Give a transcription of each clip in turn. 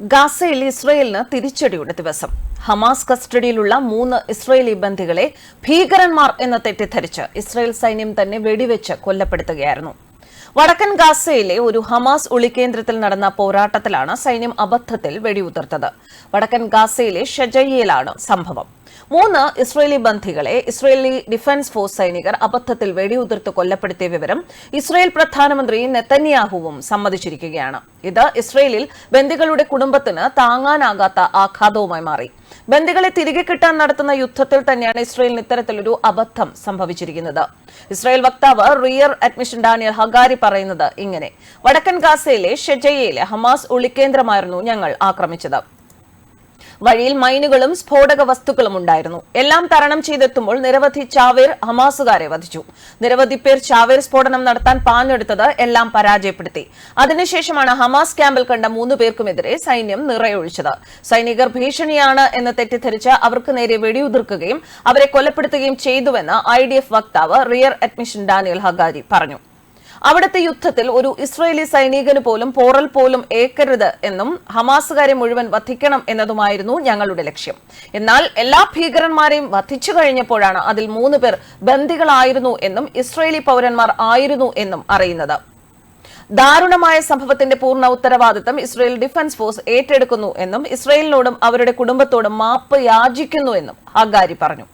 ഗാസയിൽ ഇസ്രയേലിന് തിരിച്ചടിയുടെ ദിവസം. ഹമാസ് കസ്റ്റഡിയിലുള്ള മൂന്ന് ഇസ്രയേലി ബന്ധികളെ ഭീകരന്മാർ എന്ന് തെറ്റിദ്ധരിച്ച് ഇസ്രയേൽ സൈന്യം തന്നെ വെടിവെച്ച് കൊല്ലപ്പെടുത്തുകയായിരുന്നു. വടക്കൻ ഗാസയിലെ ഒരു ഹമാസ് ഒളികേന്ദ്രത്തിൽ നടന്ന പോരാട്ടത്തിലാണ് സൈന്യം അബദ്ധത്തിൽ വെടിയുതിർത്തത്. വടക്കൻ ഗാസയിലെ ഷജയ്യയിലാണ് സംഭവം. മൂന്ന് ഇസ്രയേലി ബന്ധികളെ ഇസ്രയേലി ഡിഫൻസ് ഫോഴ്സ് സൈനികർ അബദ്ധത്തിൽ വെടിയുതിർത്ത് കൊല്ലപ്പെടുത്തിയ വിവരം ഇസ്രയേൽ പ്രധാനമന്ത്രി നെത്തന്യാഹുവും സമ്മതിച്ചിരിക്കുകയാണ്. ഇത് ഇസ്രയേലിൽ ബന്ദികളുടെ കുടുംബത്തിന് താങ്ങാനാകാത്ത ആഘാതവുമായി മാറി. ബന്ദികളെ തിരികെ കിട്ടാൻ നടത്തുന്ന യുദ്ധത്തിൽ തന്നെയാണ് ഇസ്രയേലിന് ഇത്തരത്തിലൊരു അബദ്ധം സംഭവിച്ചിരിക്കുന്നത്. ഇസ്രായേൽ വക്താവ് റിയർ അഡ്മിഷൻ ഡാനിയൽ ഹഗാരി പറയുന്നത് ഇങ്ങനെ. വടക്കൻ ഗാസയിലെ ഷെജയയിലെ ഹമാസ് ഒളിക്കേന്ദ്രമായിരുന്നു ഞങ്ങൾ ആക്രമിച്ചത്. വഴിയിൽ മൈനുകളും സ്ഫോടക വസ്തുക്കളും ഉണ്ടായിരുന്നു. എല്ലാം തരണം ചെയ്തെത്തുമ്പോൾ നിരവധി ചാവേർ ഹമാസുകാരെ വധിച്ചു. നിരവധി പേർ ചാവേർ സ്ഫോടനം നടത്താൻ പാഞ്ഞെടുത്തത് എല്ലാം പരാജയപ്പെടുത്തി. അതിനുശേഷമാണ് ഹമാസ് ക്യാമ്പിൽ കണ്ട മൂന്ന് പേർക്കുമെതിരെ സൈന്യം നിറയൊഴിച്ചത്. സൈനികർ ഭീഷണിയാണ് എന്ന് തെറ്റിദ്ധരിച്ച് അവർക്ക് നേരെ വെടിയുതിർക്കുകയും അവരെ കൊലപ്പെടുത്തുകയും ചെയ്തുവെന്ന് ഐ വക്താവ് റിയർ അഡ്മിഷൻ ഡാനിയൽ ഹഗാരി പറഞ്ഞു. അവിടുത്തെ യുദ്ധത്തിൽ ഒരു ഇസ്രയേലി സൈനികന് പോലും പോറൽ പോലും ഏക്കരുത് എന്നും ഹമാസുകാരെ മുഴുവൻ വധിക്കണം എന്നതുമായിരുന്നു ഞങ്ങളുടെ ലക്ഷ്യം. എന്നാൽ എല്ലാ ഭീകരന്മാരെയും വധിച്ചു കഴിഞ്ഞപ്പോഴാണ് അതിൽ മൂന്ന് പേർ ബന്ദികളായിരുന്നു എന്നും ഇസ്രയേലി പൌരന്മാർ ആയിരുന്നു എന്നും അറിയുന്നത്. ദാരുണമായ സംഭവത്തിന്റെ പൂർണ ഉത്തരവാദിത്തം ഇസ്രയേൽ ഡിഫൻസ് ഫോഴ്സ് ഏറ്റെടുക്കുന്നു എന്നും ഇസ്രയേലിനോടും അവരുടെ കുടുംബത്തോടും മാപ്പ് യാചിക്കുന്നു എന്നും ഹഗാരി പറഞ്ഞു.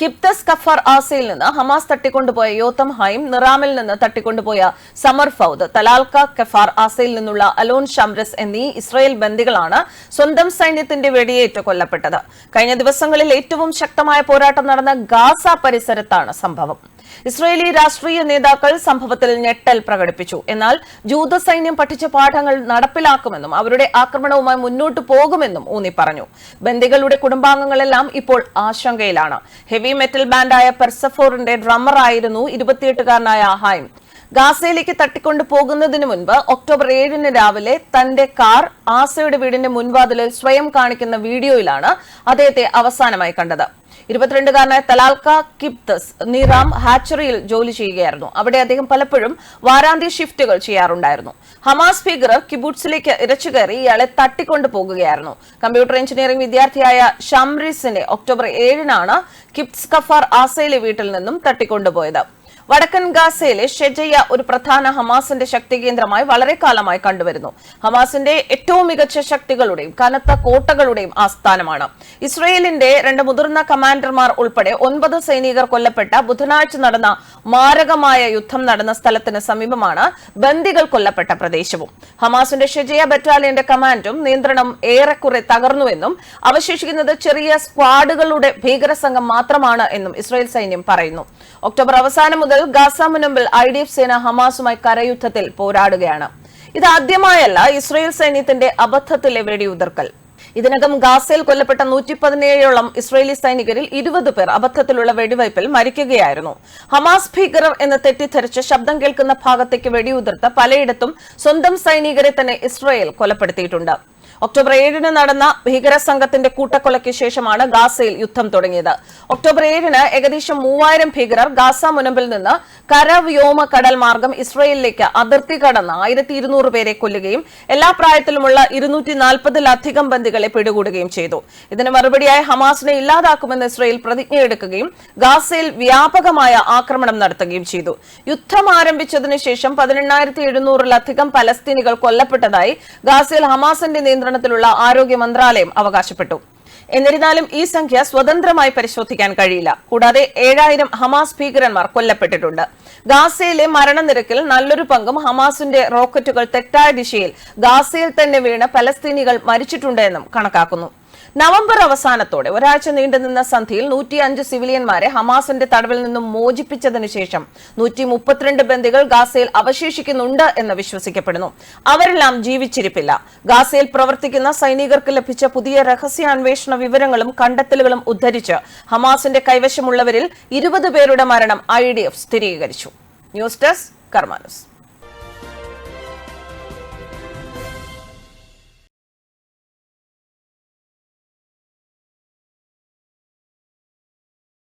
കിപ്തസ് കഫർ ആസയിൽ നിന്ന് ഹമാസ് തട്ടിക്കൊണ്ടുപോയ യോത്തം ഹൈം നിറാമിൽ നിന്ന് തട്ടിക്കൊണ്ടുപോയ സമർ ഫൌദ് തലാൽക്ക കഫാർ ആസയിൽ നിന്നുള്ള അലോൺ ഷംറസ് എന്നീ ഇസ്രായേൽ ബന്ദികളാണ് സ്വന്തം സൈന്യത്തിന്റെ വെടിയേറ്റ് കൊല്ലപ്പെട്ടത്. കഴിഞ്ഞ ദിവസങ്ങളിൽ ഏറ്റവും ശക്തമായ പോരാട്ടം നടന്ന ഗാസ പരിസരത്താണ് സംഭവം. ഇസ്രയേലി രാഷ്ട്രീയ നേതാക്കൾ സംഭവത്തിൽ ഞെട്ടൽ പ്രകടിപ്പിച്ചു. എന്നാൽ ജൂത സൈന്യം പഠിച്ച പാഠങ്ങൾ നടപ്പിലാക്കുമെന്നും അവരുടെ ആക്രമണവുമായി മുന്നോട്ടു പോകുമെന്നും ഊന്നി പറഞ്ഞു. ബന്ദികളുടെ കുടുംബാംഗങ്ങളെല്ലാം ഇപ്പോൾ ആശങ്കയിലാണ്. ഹെവി മെറ്റൽ ബാൻഡായ പെർസഫോറിന്റെ ഡ്രമ്മറായിരുന്നു ഇരുപത്തിയെട്ടുകാരനായ ഹൈം ഗാസയിലേക്ക് തട്ടിക്കൊണ്ടു പോകുന്നതിന് മുൻപ് ഒക്ടോബർ ഏഴിന് രാവിലെ തന്റെ കാർ ആസയുടെ വീടിന്റെ മുൻവാതിലിൽ സ്വയം കാണിക്കുന്ന വീഡിയോയിലാണ് അദ്ദേഹത്തെ അവസാനമായി കണ്ടത്. ഇരുപത്തിരണ്ടുകാരനായ തലാൽക്ക കിപ്തസ് നിറാം ഹാച്ചറിയിൽ ജോലി ചെയ്യുകയായിരുന്നു. അവിടെ അദ്ദേഹം പലപ്പോഴും വാരാന്ത്യ ഷിഫ്റ്റുകൾ ചെയ്യാറുണ്ടായിരുന്നു. ഹമാസ് ഭീകർ കിബുട്സിലേക്ക് ഇരച്ചുകയറി ഇയാളെ തട്ടിക്കൊണ്ടു പോകുകയായിരുന്നു. കമ്പ്യൂട്ടർ എഞ്ചിനീയറിംഗ് വിദ്യാർത്ഥിയായ ഷംറിസിനെ ഒക്ടോബർ ഏഴിനാണ് കിപ്സ് കഫാർ ആസയിലെ വീട്ടിൽ നിന്നും തട്ടിക്കൊണ്ടുപോയത്. വടക്കൻ ഗാസയിലെ ഷെജയ്യ ഒരു പ്രധാന ഹമാസിന്റെ ശക്തി കേന്ദ്രമായി വളരെ കാലമായി കണ്ടുവരുന്നു. ഹമാസിന്റെ ഏറ്റവും മികച്ച ശക്തികളുടെയും കനത്ത കോട്ടകളുടെയും ആസ്ഥാനമാണ്. ഇസ്രയേലിന്റെ രണ്ട് മുതിർന്ന കമാൻഡർമാർ ഉൾപ്പെടെ ഒൻപത് സൈനികർ കൊല്ലപ്പെട്ട ബുധനാഴ്ച നടന്ന മാരകമായ യുദ്ധം നടന്ന സ്ഥലത്തിന് സമീപമാണ് ബന്ദികൾ കൊല്ലപ്പെട്ട പ്രദേശവും. ഹമാസിന്റെ ഷെജയ ബറ്റാലിയന്റെ കമാൻഡും നിയന്ത്രണം ഏറെക്കുറെ തകർന്നുവെന്നും അവശേഷിക്കുന്നത് ചെറിയ സ്ക്വാഡുകളുടെ ഭീകരസംഘം മാത്രമാണ് എന്നും ഇസ്രയേൽ സൈന്യം പറയുന്നു. ഒക്ടോബർ അവസാനം മുതൽ ഗാസ മുനമ്പിൽ ഐ ഡി എഫ് സേന ഹമാസുമായി കരയുദ്ധത്തിൽ പോരാടുകയാണ്. ഇത് ഇതാദ്യമായല്ല ഇസ്രയേൽ സൈന്യത്തിന്റെ അബദ്ധത്തിൽ ഇവരുടെ ഉതിർക്കൽ ഇതിനകം ഗാസയിൽ കൊല്ലപ്പെട്ട നൂറ്റി പതിനേഴോളം ഇസ്രയേലി സൈനികരിൽ ഇരുപത് പേർ അബദ്ധത്തിലുള്ള വെടിവയ്പിൽ മരിക്കുകയായിരുന്നു. ഹമാസ് ഭീകരർ എന്ന് തെറ്റിദ്ധരിച്ച് ശബ്ദം കേൾക്കുന്ന ഭാഗത്തേക്ക് വെടിയുതിർത്ത് പലയിടത്തും സ്വന്തം സൈനികരെ തന്നെ ഇസ്രയേൽ കൊലപ്പെടുത്തിയിട്ടുണ്ട്. ഒക്ടോബർ ഏഴിന് നടന്ന ഭീകര സംഘത്തിന്റെ കൂട്ടക്കൊലയ്ക്ക് ശേഷമാണ് ഗാസയിൽ യുദ്ധം തുടങ്ങിയത്. ഒക്ടോബർ ഏഴിന് ഏകദേശം മൂവായിരം ഭീകരർ ഗാസ മുനമ്പിൽ നിന്ന് കരവ്യോമ കടൽ മാർഗം ഇസ്രയേലിലേക്ക് അതിർത്തി കടന്ന് ആയിരത്തി ഇരുന്നൂറ് പേരെ കൊല്ലുകയും എല്ലാ പ്രായത്തിലുമുള്ള ഇരുന്നൂറ്റി നാൽപ്പതിലധികം ബന്ദികളെ പിടികൂടുകയും ചെയ്തു. ഇതിന് മറുപടിയായി ഹമാസിനെ ഇല്ലാതാക്കുമെന്ന് ഇസ്രയേൽ പ്രതിജ്ഞയെടുക്കുകയും ഗാസയിൽ വ്യാപകമായ ആക്രമണം നടത്തുകയും ചെയ്തു. യുദ്ധം ആരംഭിച്ചതിനു ശേഷം പതിനെണ്ണായിരത്തി എഴുന്നൂറിലധികം പലസ്തീനികൾ കൊല്ലപ്പെട്ടതായി ഗാസയിൽ ഹമാസിന്റെ നിയന്ത്രണത്തിലുള്ള ആരോഗ്യ മന്ത്രാലയം അവകാശപ്പെട്ടു. എന്നിരുന്നാലും ഈ സംഖ്യ സ്വതന്ത്രമായി പരിശോധിക്കാൻ കഴിയില്ല. കൂടാതെ ഏഴായിരം ഹമാസ് ഭീകരന്മാർ കൊല്ലപ്പെട്ടിട്ടുണ്ട്. ഗാസയിലെ മരണനിരക്കിൽ നല്ലൊരു പങ്കും ഹമാസിന്റെ റോക്കറ്റുകൾ തെറ്റായ ദിശയിൽ ഗാസയിൽ തന്നെ വീണ് പലസ്തീനികൾ മരിച്ചിട്ടുണ്ട് എന്നും കണക്കാക്കുന്നു. നവംബർ അവസാനത്തോടെ ഒരാഴ്ച നീണ്ടുനിന്ന സന്ധിയിൽ നൂറ്റി അഞ്ച് സിവിലിയന്മാരെ ഹമാസിന്റെ തടവിൽ നിന്നും മോചിപ്പിച്ചതിനു ശേഷം നൂറ്റി മുപ്പത്തിരണ്ട് ബന്ദികൾ ഗാസയിൽ അവശേഷിക്കുന്നുണ്ട് എന്ന് വിശ്വസിക്കപ്പെടുന്നു. അവരെല്ലാം ജീവിച്ചിരിപ്പില്ല. ഗാസയിൽ പ്രവർത്തിക്കുന്ന സൈനികർക്ക് ലഭിച്ച പുതിയ രഹസ്യാന്വേഷണ വിവരങ്ങളും കണ്ടെത്തലുകളും ഉദ്ധരിച്ച് ഹമാസിന്റെ കൈവശമുള്ളവരിൽ ഇരുപത് പേരുടെ മരണം ഐ സ്ഥിരീകരിച്ചു. News desk കർമാനസ്.